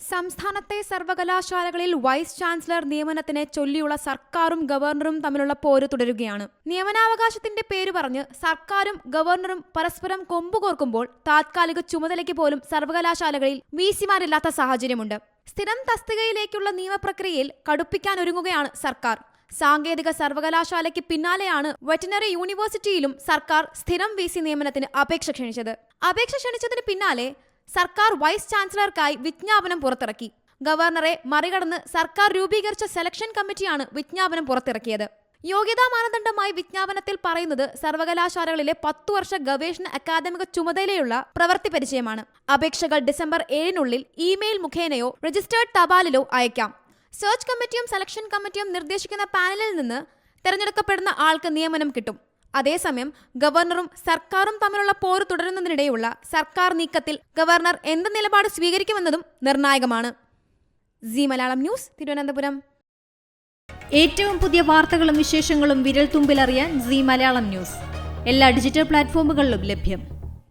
സംസ്ഥാനത്തെ സർവകലാശാലകളിൽ vice chancellor നിയമനത്തിനെ ചൊല്ലിയുള്ള സർക്കാരും ഗവർണറും തമ്മിലുള്ള പോര് തുടരുകയാണ്. നിയമനാവകാശത്തിന്റെ പേര് പറഞ്ഞ് സർക്കാരും ഗവർണറും പരസ്പരം കൊമ്പുകോർക്കുമ്പോൾ താത്കാലിക ചുമതലയ്ക്ക് പോലും സർവകലാശാലകളിൽ വിസിമാരില്ലാത്ത സാഹചര്യമുണ്ട്. സ്ഥിരം തസ്തികയിലേക്കുള്ള നിയമപ്രക്രിയയിൽ കടുപ്പിക്കാൻ ഒരുങ്ങുകയാണ് സർക്കാർ. സാങ്കേതിക സർവകലാശാലയ്ക്ക് പിന്നാലെയാണ് വെറ്റിനറി യൂണിവേഴ്സിറ്റിയിലും സർക്കാർ സ്ഥിരം വി സി നിയമനത്തിന് അപേക്ഷ ക്ഷണിച്ചത്. അപേക്ഷ ക്ഷണിച്ചതിന് പിന്നാലെ സർക്കാർ വൈസ് ചാൻസലർക്കായി വിജ്ഞാപനം പുറത്തിറക്കി. ഗവർണറെ മറികടന്ന് സർക്കാർ രൂപീകരിച്ച സെലക്ഷൻ കമ്മിറ്റിയാണ് വിജ്ഞാപനം പുറത്തിറക്കിയത്. യോഗ്യതാ മാനദണ്ഡമായി വിജ്ഞാപനത്തിൽ പറയുന്നത് സർവകലാശാലകളിലെ പത്തു വർഷ ഗവേഷണ അക്കാദമിക ചുമതലയുള്ള പ്രവൃത്തി പരിചയമാണ്. അപേക്ഷകൾ ഡിസംബർ ഏഴിനുള്ളിൽ ഇമെയിൽ മുഖേനയോ രജിസ്റ്റേർഡ് തപാലിലോ അയക്കാം. സെർച്ച് കമ്മിറ്റിയും സെലക്ഷൻ കമ്മിറ്റിയും നിർദ്ദേശിക്കുന്ന പാനലിൽ നിന്ന് തിരഞ്ഞെടുക്കപ്പെടുന്ന ആൾക്ക് നിയമനം കിട്ടും. അതേസമയം ഗവർണറും സർക്കാരും തമ്മിലുള്ള പോര് തുടരുന്നതിനിടെയുള്ള സർക്കാർ നീക്കത്തിൽ ഗവർണർ എന്ത് നിലപാട് സ്വീകരിക്കുമെന്നതും നിർണായകമാണ്. Zee Malayalam news Thiruvananthapuram. ഏറ്റവും പുതിയ വാർത്തകളും വിശേഷങ്ങളും വിരൽ തുമ്പിലറിയാൻ സി മലയാളം ന്യൂസ്. എല്ലാ ഡിജിറ്റൽ പ്ലാറ്റ്ഫോമുകളിലും ലഭ്യം.